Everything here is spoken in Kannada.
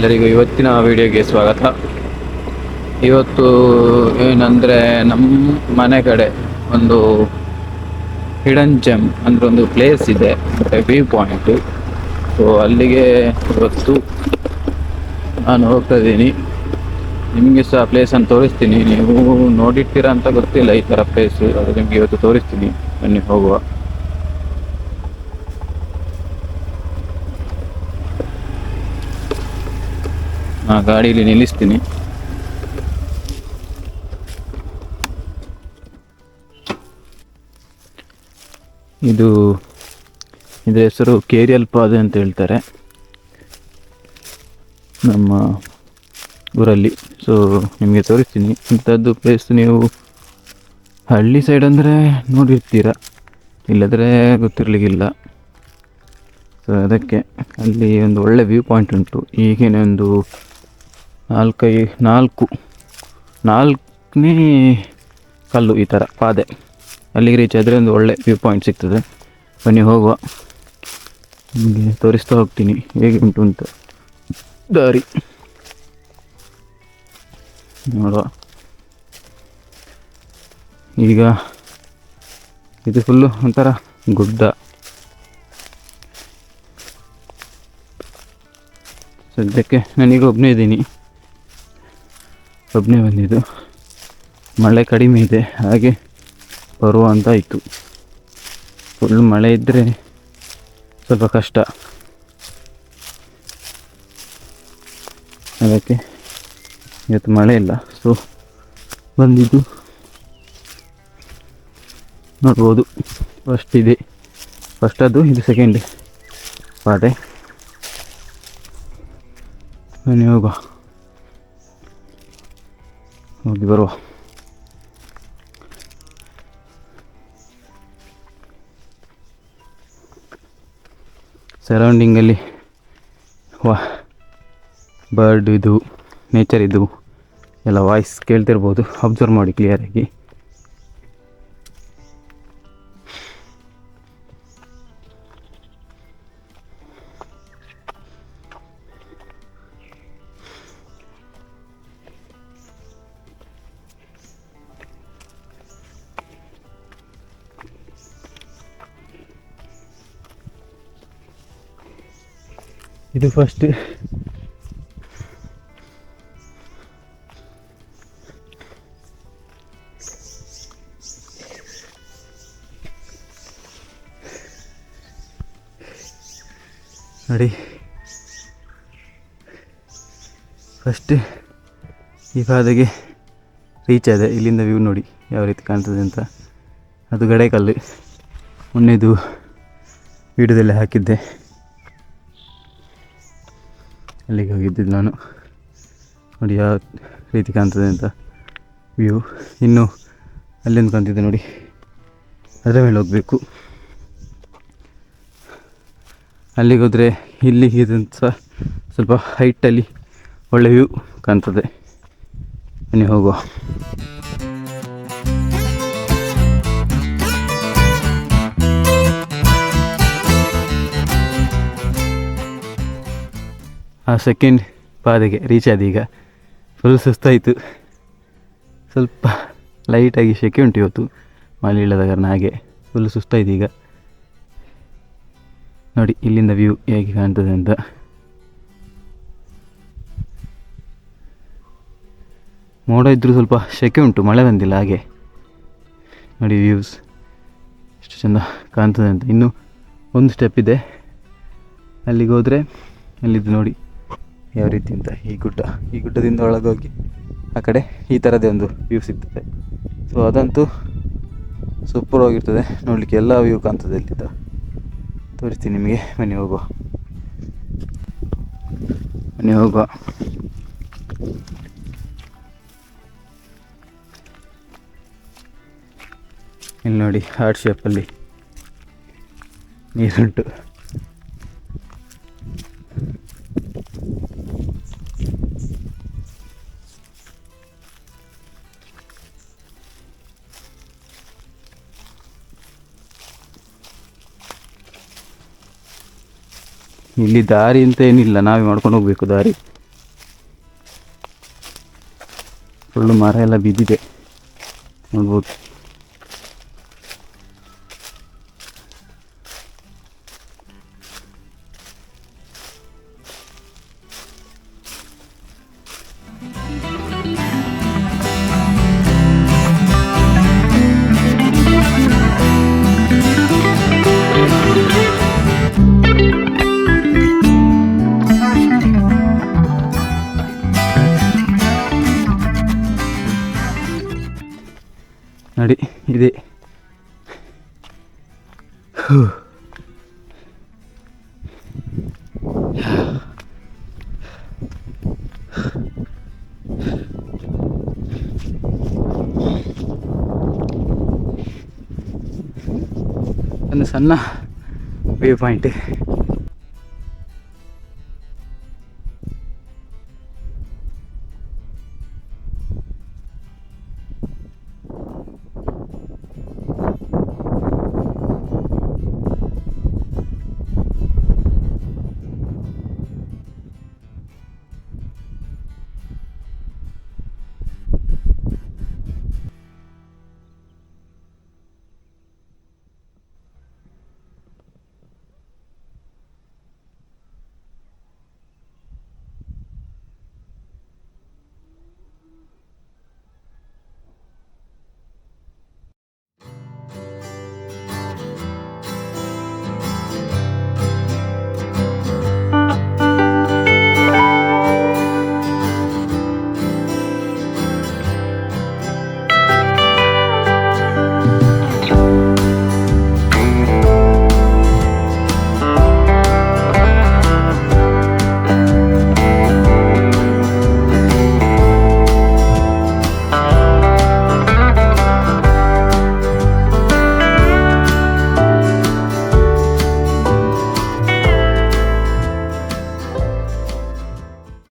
ಎಲ್ಲರಿಗೂ ಇವತ್ತಿನ ವಿಡಿಯೋಗೆ ಸ್ವಾಗತ. ಇವತ್ತು ಏನಂದರೆ ನಮ್ಮ ಮನೆ ಕಡೆ ಒಂದು ಹಿಡನ್ ಜಮ್ ಅಂದರೆ ಒಂದು ಪ್ಲೇಸ್ ಇದೆ ವ್ಯೂ ಪಾಯಿಂಟು ಸೊ ಅಲ್ಲಿಗೆ ಇವತ್ತು ನಾನು ಹೋಗ್ತಾ ಇದ್ದೀನಿ. ನಿಮಗೆ ಸಹ ಪ್ಲೇಸನ್ನು ತೋರಿಸ್ತೀನಿ. ನೀವು ನೋಡಿರ್ತೀರ ಅಂತ ಗೊತ್ತಿಲ್ಲ ಈ ಥರ ಪ್ಲೇಸು ಅದು ನಿಮಗೆ ಇವತ್ತು ತೋರಿಸ್ತೀನಿ. ಬನ್ನಿ ಹೋಗುವ. ನಾ ಗಾಡಿಯಲ್ಲಿ ನಿಲ್ಲಿಸ್ತೀನಿ. ಇದು ಇದರ ಹೆಸರು ಕೇರಿಯಲ್ ಪಾದೆ ಅಂತ ಹೇಳ್ತಾರೆ. ನಮ್ಮ ಊರಲ್ಲಿ. ಸೊ ನಿಮಗೆ ತೋರಿಸ್ತೀನಿ. ಇಂಥದ್ದು ಪ್ಲೇಸ್ ನೀವು ಹಳ್ಳಿ ಸೈಡ್ ಅಂದರೆ ನೋಡಿರ್ತೀರ? ಇಲ್ಲದ್ರೆ ಗೊತ್ತಿರಲಿಕ್ಕಿಲ್ಲ. ಸೊ ಅದಕ್ಕೆ ಅಲ್ಲಿ ಒಂದು ಒಳ್ಳೆ ವ್ಯೂ ಪಾಯಿಂಟ್ ಉಂಟು. ಈಗಿನ ಒಂದು ನಾಲ್ಕೈ, ನಾಲ್ಕು, ನಾಲ್ಕನೇ ಕಲ್ಲು ಈ ಥರ, ಪಾದೆ. ಅಲ್ಲಿಗೆ ರೀಚ್ ಆದರೆ ಒಂದು ಒಳ್ಳೆ ವ್ಯೂ ಪಾಯಿಂಟ್ ಸಿಗ್ತದೆ. ಬನ್ನಿ, ಹೋಗುವ. ನಿಮಗೆ ತೋರಿಸ್ತಾ ಹೋಗ್ತೀನಿ. ಹೇಗೆ ಉಂಟು ಅಂತ. ದಾರಿ. ನೋಡುವ. ಈಗ ಇದು ಫುಲ್ಲು ಒಂಥರ ಗುಡ್ಡ. ಸದ್ಯಕ್ಕೆ ನಾನೀಗ ಒಬ್ಬನೇ ಇದ್ದೀನಿ. ಒಬ್ಬನೇ ಬಂದಿದ್ದು. ಮಳೆ ಕಡಿಮೆ ಇದೆ, ಹಾಗೆ ಬರುವ ಇತ್ತು. ಫುಲ್ ಮಳೆ ಇದ್ದರೆ ಸ್ವಲ್ಪ ಕಷ್ಟ. ಅದಕ್ಕೆ ಇವತ್ತು ಮಳೆ ಇಲ್ಲ ಸೊ ಬಂದಿದ್ದು. ನೋಡ್ಬೋದು ಫಸ್ಟ್ ಇದೆ. ಫಸ್ಟ್ ಅದು, ಇದು ಸೆಕೆಂಡ್ ಪಾದೆ ಬನ್ನಿ ಹೋಗುವ. ಹೋಗಿ ಬರುವ ಸರೌಂಡಿಂಗಲ್ಲಿ ವಾ ಬರ್ಡ್ ಇದು ನೇಚರ್ ಇದು ಎಲ್ಲ ವಾಯ್ಸ್ ಕೇಳ್ತಿರ್ಬೋದು ಅಬ್ಸರ್ವ್ ಮಾಡಿ ಕ್ಲಿಯರಾಗಿ ಇದು ಫಸ್ಟ್ ನೋಡಿ. ಫಸ್ಟ್ ಈ ಪಾದಗೆ ರೀಚ್ ಆದ. ಇಲ್ಲಿಂದ ವ್ಯೂ ನೋಡಿ ಯಾವ ರೀತಿ ಕಾಣ್ತದೆ ಅಂತ. ಅದು ಗಡೆಕಲ್ಲು ಮೊನ್ನೆದು ವಿಡಿಯೋದಲ್ಲಿ ಹಾಕಿದ್ದೆ. ಅಲ್ಲಿಗೆ ಹೋಗಿದ್ದಿದ್ದು ನಾನು? ನೋಡಿ ಯಾವ ರೀತಿ ಕಾಣ್ತದೆ ಅಂತ ವ್ಯೂ ಇನ್ನು ಅಲ್ಲಿಂದ ಕಾಣ್ತಿದ್ದೆ ನೋಡಿ. ಅದರ ಮೇಲೆ ಹೋಗಬೇಕು. ಅಲ್ಲಿಗೆ ಹೋದರೆ ಇದಂತ ಸಹ ಸ್ವಲ್ಪ ಹೈಟಲ್ಲಿ ಒಳ್ಳೆ ವ್ಯೂ ಕಾಣ್ತದೆ. ಬನ್ನಿ ಹೋಗುವ. ಆ ಸೆಕೆಂಡ್ ಪಾದೆಗೆ ರೀಚ್ ಆದ ಈಗ ಫುಲ್ ಸುಸ್ತಾಯಿತು. ಸ್ವಲ್ಪ ಲೈಟಾಗಿ ಸೆಕೆ ಉಂಟು ಇವತ್ತು. ಮಳೆ ಇಲ್ಲದ ಕಾರಣ ಹಾಗೆ ಫುಲ್ ಸುಸ್ತಾಯಿತು ಈಗ. ನೋಡಿ, ಇಲ್ಲಿಂದ ವ್ಯೂ ಹೇಗೆ ಕಾಣ್ತದೆ ಅಂತ. ಮೋಡ ಇದ್ದರೂ ಸ್ವಲ್ಪ ಸೆಕೆ ಉಂಟು, ಮಳೆ ಬಂದಿಲ್ಲ ಹಾಗೆ. ನೋಡಿ ವ್ಯೂಸ್ ಎಷ್ಟು ಚೆಂದ ಕಾಣ್ತದೆ ಅಂತ. ಇನ್ನೂ ಒಂದು ಸ್ಟೆಪ್ ಇದೆ. ಅಲ್ಲಿಗೆ ಹೋದರೆ, ಅಲ್ಲಿದ್ದು ನೋಡಿ. ಯಾವ ರೀತಿ ಅಂತ ಈ ಗುಡ್ಡ, ಈ ಗುಡ್ಡದಿಂದ ಒಳಗೋಗಿ ಆ ಕಡೆ ಈ ಥರದೇ ಒಂದು ವ್ಯೂ ಸಿಗ್ತದೆ. ಸೊ ಅದಂತೂ ಸೂಪರ್ ಆಗಿರ್ತದೆ ನೋಡಲಿಕ್ಕೆ ಎಲ್ಲ ವ್ಯೂ ಕಾಣ್ತದೆ ಅಲ್ಲಿದ್ದ ತೋರಿಸ್ತೀನಿ ನಿಮಗೆ. ಬನ್ನಿ ಹೋಗುವ. ಬನ್ನಿ ಹೋಗುವ. ಇಲ್ಲಿ ನೋಡಿ ಹಾರ್ಟ್ ಶೇಪಲ್ಲಿ ನೀರುಂಟು. ಇಲ್ಲಿ ದಾರಿ ಅಂತ ಏನಿಲ್ಲ ನಾವೇ ಮಾಡ್ಕೊಂಡು ಹೋಗಬೇಕು ದಾರಿ. ಫುಲ್ಲು ಮರ ಎಲ್ಲ ಬಿದ್ದಿದೆ. ನೋಡ್ಬೋದು. ನೋಡಿ ಇದೆ ಹೂ. ಒಂದು ಸಣ್ಣ ವ್ಯೂ ಪಾಯಿಂಟ್